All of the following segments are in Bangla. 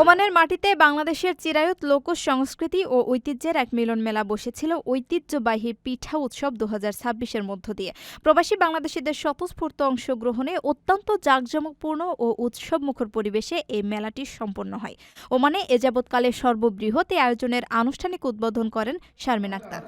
ওমানের মাটিতে বাংলাদেশের চিরায়ত লোক সংস্কৃতি ও ঐতিহ্যের এক মিলন মেলা বসেছিল ঐতিহ্যবাহী পিঠা উৎসব দু হাজার মধ্য দিয়ে। প্রবাসী বাংলাদেশিদের স্বতঃস্ফূর্ত অংশগ্রহণে অত্যন্ত জাঁকজমকপূর্ণ ও উৎসবমুখর পরিবেশে এই মেলাটি সম্পন্ন হয়। ওমানে এ যাবৎকালে সর্ববৃহৎ এই আয়োজনের আনুষ্ঠানিক উদ্বোধন করেন শারমিন আক্তার।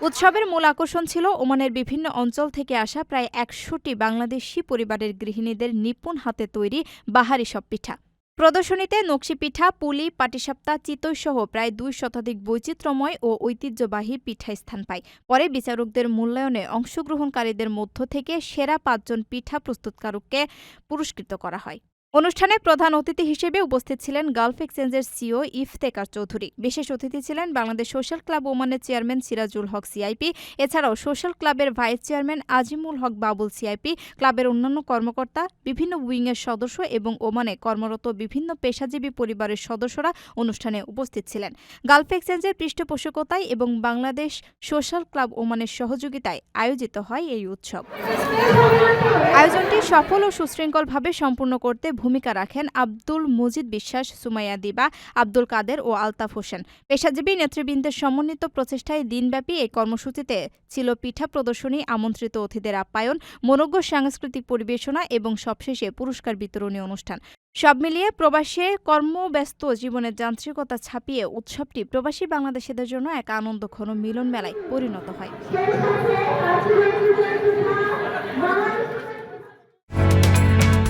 উৎসবের মূল আকর্ষণ ছিল ওমানের বিভিন্ন অঞ্চল থেকে আসা প্রায় একশোটি বাংলাদেশি পরিবারের গৃহিণীদের নিপুণ হাতে তৈরি বাহারি সব পিঠা। প্রদর্শনীতে নকশি পিঠা, পুলি, পাটিসাপ্তা, চিতই সহ প্রায় দুই শতাধিক বৈচিত্র্যময় ও ঐতিহ্যবাহী পিঠা স্থান পায়। পরে বিচারকদের মূল্যায়নে অংশগ্রহণকারীদের মধ্য থেকে সেরা পাঁচজন পিঠা প্রস্তুতকারককে পুরস্কৃত করা হয়। অনুষ্ঠানে প্রধান অতিথি হিসেবে উপস্থিত ছিলেন গালফ এক্সচেঞ্জের সিও ইফতেকার চৌধুরী। বিশেষ অতিথি ছিলেন বাংলাদেশ সোশ্যাল ক্লাব ওমানের চেয়ারম্যান সিরাজুল হক সিআইপি, এছাড়াও সোশ্যাল ক্লাবের vice chairman Azimul Haque Babul CIP, ক্লাবের অন্যান্য কর্মকর্তা, বিভিন্ন উইংয়ের সদস্য এবং ওমানে কর্মরত বিভিন্ন পেশাজীবী পরিবারের সদস্যরা অনুষ্ঠানে উপস্থিত ছিলেন। গালফ এক্সচেঞ্জের পৃষ্ঠপোষকতায় এবং বাংলাদেশ সোশ্যাল ক্লাব ওমানের সহযোগিতায় আয়োজিত হয় এই উৎসব। আয়োজনটি সফল ও সুশৃঙ্খলভাবে সম্পূর্ণ করতে ভূমিকা রাখেন আব্দুল মজিদ বিশ্বাস, সুমাইয়া দিবা, আব্দুল কাদের ও আলতাফ হোসেন। পেশাজীবী নেতৃবৃন্দের সমন্বিত প্রচেষ্টায় দিনব্যাপী এই কর্মসূচিতে ছিল পিঠা প্রদর্শনী, আমন্ত্রিত অতিথিদের আপ্যায়ন, মনোজ্ঞ সাংস্কৃতিক পরিবেশনা এবং সবশেষে পুরস্কার বিতরণী অনুষ্ঠান। সব মিলিয়ে প্রবাসে কর্মব্যস্ত জীবনের যান্ত্রিকতা ছাপিয়ে উৎসবটি প্রবাসী বাংলাদেশিদের জন্য এক আনন্দঘন মিলন মেলায় পরিণত হয়।